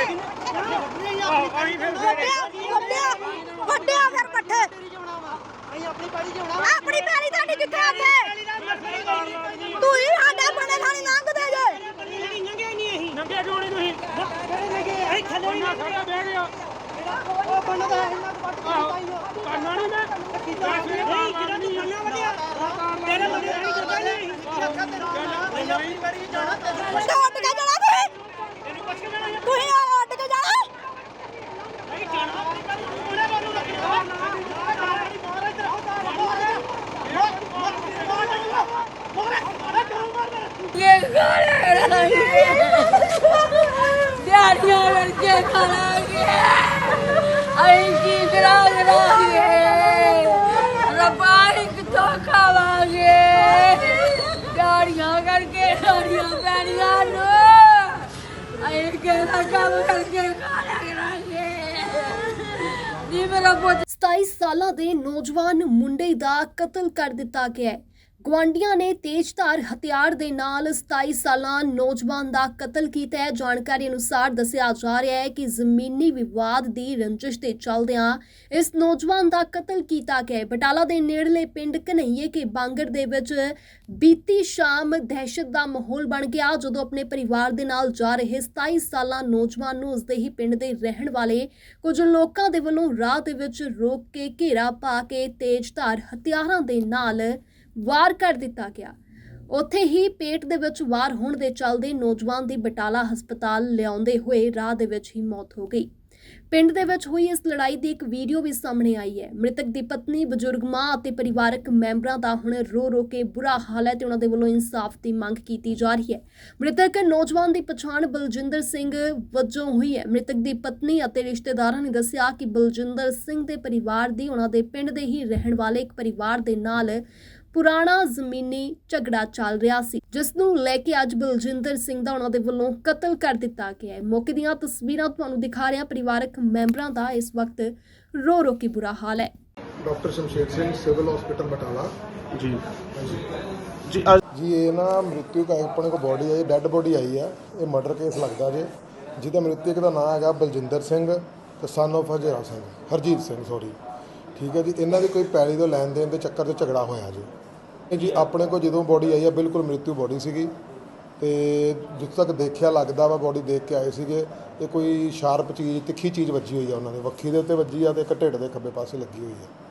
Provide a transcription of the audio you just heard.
ਪੱਠੇ ਆਹੋ ਆਹੀ ਫਿਰ ਫੇਰੇ ਵੱਡਿਆ ਵੱਡਿਆ ਫਿਰ ਅਸੀਂ ਆਪਣੀ ਪਾੜੀ ਚ ਆਉਣਾ ਆਪਣੀ ਪੈਲੀ ਤੁਹਾਡੀ ਕਿੱਥੇ ਆਂਦੇ ਤੂੰ ਹੀ ਸਾਡੇ ਬਣੇ ਥਾਣੀ ਲੰਘਦੇ ਜੇ ਨੰਗੇ ਨਹੀਂ ਅਸੀਂ ਨੰਗੇ ਕਿਉਂ ਨਹੀਂ ਤੁਸੀਂ? ਕਿਹੜੇ ਨੰਗੇ ਅਸੀਂ ਥੱਲੇ ਕੰਨਾ ਸਾਡਾ ਬਹਿ ਗਿਆ। ਉਹ ਬੰਦਾ ਦਾ ਇਹਨਾਂ ਨੂੰ ਵੱਟ ਕੀਤਾ ਕੰਨਾ ਨਹੀਂ ਮੈਂ। ਕੀਤਾ ਨਹੀਂ ਜਿਹੜਾ ਤੂੰ ਮੰਨਿਆ ਵਧਿਆ ਤੇਰੇ ਬੰਦੇ ਨਹੀਂ ਕਰਦਾ ਨਹੀਂ ਤੇਰਾ ਅਸੀਂ ਆਪਣੀ ਚ ਜਾਣਾ ਤੈਨੂੰ ਤੇ ਉੱਡ ਕੇ ਜਾਣਾ ਤੁਸੀਂ ਤੈਨੂੰ ਪੁੱਛ ਕੇ ਜਾਣਾ ਤੁਸੀਂ ਆ ਉੱਡ ਕੇ ਜਾਣਾ ਨਹੀਂ ਜਾਣਾ ਆਪਣੀ ਗੱਲ ਨੂੰ ਉਹਨੇ ਮੈਨੂੰ ਲੱਗਿਆ ਇਹ ਗਾਣੇ ਦਿਹਾੜੀਆਂ ਕਰਕੇ ਖਾਣਾਗੇ ਅਸੀਂ ਕੀ ਕਰਾਂਗੇ ਰੱਬਾ ਅਸੀਂ ਖਾਵਾਂਗੇ ਦਿਹਾੜੀਆਂ ਕਰਕੇ ਦਿਹਾੜੀਆਂ ਪੈਣੀਆਂ ਨੂੰ। ਅਸੀਂ ਕਿਹੜਾ ਕੰਮ ਕਰਕੇ ਖਾਣਾ ਕਰਾਂਗੇ। ਜੀ ਮੇਰਾ ਪੁੱਤ। 27 ਸਾਲਾਂ ਦੇ ਨੌਜਵਾਨ ਮੁੰਡੇ ਦਾ ਕਤਲ ਕਰ ਦਿੱਤਾ ਗਿਆ ਹੈ। ਗਵਾਂਡੀਆਂ ਨੇ ਤੇਜ਼ਧਾਰ ਹਥਿਆਰ ਦੇ ਨਾਲ 27 ਸਾਲਾਂ ਨੌਜਵਾਨ ਦਾ ਕਤਲ ਕੀਤਾ ਹੈ। ਜਾਣਕਾਰੀ ਅਨੁਸਾਰ ਦੱਸਿਆ ਜਾ ਰਿਹਾ ਹੈ ਕਿ ਜ਼ਮੀਨੀ ਵਿਵਾਦ ਦੀ ਰੰਜਿਸ਼ ਦੇ ਚੱਲਦਿਆਂ ਇਸ ਨੌਜਵਾਨ ਦਾ ਕਤਲ ਕੀਤਾ ਗਿਆ ਬਟਾਲਾ ਦੇ ਨੇੜਲੇ ਪਿੰਡ ਕਨਈਏ ਕੇ ਬਾਂਗਰ ਦੇ ਵਿੱਚ ਬੀਤੀ ਸ਼ਾਮ ਦਹਿਸ਼ਤ ਦਾ ਮਾਹੌਲ ਬਣ ਗਿਆ, ਜਦੋਂ ਆਪਣੇ ਪਰਿਵਾਰ ਦੇ ਨਾਲ ਜਾ ਰਹੇ 27 ਸਾਲਾਂ ਨੌਜਵਾਨ ਨੂੰ ਉਸਦੇ ਹੀ ਪਿੰਡ ਦੇ ਰਹਿਣ ਵਾਲੇ ਕੁਝ ਲੋਕਾਂ ਦੇ ਵੱਲੋਂ ਰਾਹ ਦੇ ਵਿੱਚ ਰੋਕ ਕੇ ਘੇਰਾ ਪਾ ਕੇ ਤੇਜ਼ਧਾਰ ਹਥਿਆਰਾਂ ਦੇ ਨਾਲ ਵਾਰ ਕਰ ਦਿੱਤਾ ਗਿਆ। ਉੱਥੇ ਹੀ ਪੇਟ ਦੇ ਵਿੱਚ ਵਾਰ ਹੋਣ ਦੇ ਚੱਲਦੇ ਨੌਜਵਾਨ ਦੀ ਬਟਾਲਾ ਹਸਪਤਾਲ ਲਿਆਉਂਦੇ ਹੋਏ ਰਾਹ ਦੇ ਵਿੱਚ ਹੀ ਮੌਤ ਹੋ ਗਈ। ਪਿੰਡ ਦੇ ਵਿੱਚ ਹੋਈ ਇਸ ਲੜਾਈ ਦੀ ਇੱਕ ਵੀਡੀਓ ਵੀ ਸਾਹਮਣੇ ਆਈ ਹੈ। ਮ੍ਰਿਤਕ ਦੀ ਪਤਨੀ, ਬਜ਼ੁਰਗ ਮਾਂ ਅਤੇ ਪਰਿਵਾਰਕ ਮੈਂਬਰਾਂ ਦਾ ਹੁਣ ਰੋ ਰੋ ਕੇ ਬੁਰਾ ਹਾਲ ਹੈ ਤੇ ਉਹਨਾਂ ਦੇ ਵੱਲੋਂ ਇਨਸਾਫ ਦੀ ਮੰਗ ਕੀਤੀ ਜਾ ਰਹੀ ਹੈ। ਮ੍ਰਿਤਕ ਨੌਜਵਾਨ ਦੀ ਪਛਾਣ ਬਲਜਿੰਦਰ ਸਿੰਘ ਵਜੋਂ ਹੋਈ ਹੈ। ਮ੍ਰਿਤਕ ਦੀ ਪਤਨੀ ਅਤੇ ਰਿਸ਼ਤੇਦਾਰਾਂ ਨੇ ਦੱਸਿਆ ਕਿ ਬਲਜਿੰਦਰ ਸਿੰਘ ਦੇ ਪਰਿਵਾਰ ਦੀ ਉਹਨਾਂ ਦੇ ਪਿੰਡ ਦੇ ਹੀ ਰਹਿਣ ਵਾਲੇ ਇੱਕ ਪਰਿਵਾਰ ਦੇ ਨਾਲ ਪੁਰਾਣਾ ਜ਼ਮੀਨੀ ਝਗੜਾ ਚੱਲ ਰਿਹਾ ਸੀ ਜਿਸ ਨੂੰ ਲੈ ਕੇ ਅੱਜ ਬਲਜਿੰਦਰ ਸਿੰਘ ਦਾ ਉਹਨਾਂ ਦੇ ਵੱਲੋਂ ਕਤਲ ਕਰ ਦਿੱਤਾ ਗਿਆ ਹੈ। ਮੌਕੇ ਦੀਆਂ ਤਸਵੀਰਾਂ ਤੁਹਾਨੂੰ ਦਿਖਾ ਰਿਹਾ ਪਰਿਵਾਰਕ ਮੈਂਬਰਾਂ ਦਾ ਇਸ ਵਕਤ ਰੋ ਰੋ ਕੇ ਬੁਰਾ ਹਾਲ ਹੈ। Doctor Shamsher Singh civil hospital Batala. ਜੀ। ਜੀ ਅੱਜ ਜੀ ਇਹ ਨਾ ਮ੍ਰਿਤੂ ਕਾ ਆਪਣੇ ਕੋ ਬੋਡੀ ਆਈ ਡੈੱਡ ਬੋਡੀ ਆਈ ਆ। ਇਹ ਮਰਡਰ ਕੇਸ ਲੱਗਦਾ ਜੇ। ਜਿਹਦਾ ਮ੍ਰਿਤਕ ਦਾ ਨਾਮ ਹੈਗਾ ਬਲਜਿੰਦਰ ਸਿੰਘ ਤੇ son of Hajra Singh Harjeet Singh sorry ਠੀਕ ਹੈ ਜੀ ਇਹਨਾਂ ਦੀ ਕੋਈ ਪੈਲੀ ਤੋਂ ਲੈਣ ਦੇਣ ਦੇ ਚੱਕਰ 'ਚ ਝਗੜਾ ਹੋਇਆ ਜੀ। ਜੀ ਆਪਣੇ ਕੋਲ ਜਦੋਂ ਬੋਡੀ ਆਈ ਆ, ਬਿਲਕੁਲ ਮ੍ਰਿਤੂ ਬੋਡੀ ਸੀਗੀ ਤੇ ਜਿੱਥੇ ਤੱਕ ਦੇਖਿਆ ਲੱਗਦਾ ਵਾ ਬੋਡੀ ਦੇਖ ਕੇ ਆਏ ਸੀਗੇ, ਇਹ ਕੋਈ ਸ਼ਾਰਪ ਚੀਜ਼, ਤਿੱਖੀ ਚੀਜ਼ ਵੱਜੀ ਹੋਈ ਆ ਉਹਨਾਂ ਦੇ ਵੱਖੀ ਦੇ ਉੱਤੇ ਵੱਜੀ ਆ ਤੇ ਇੱਕ ਢਿੱਡ ਦੇ ਖੱਬੇ ਪਾਸੇ ਲੱਗੀ ਹੋਈ ਆ।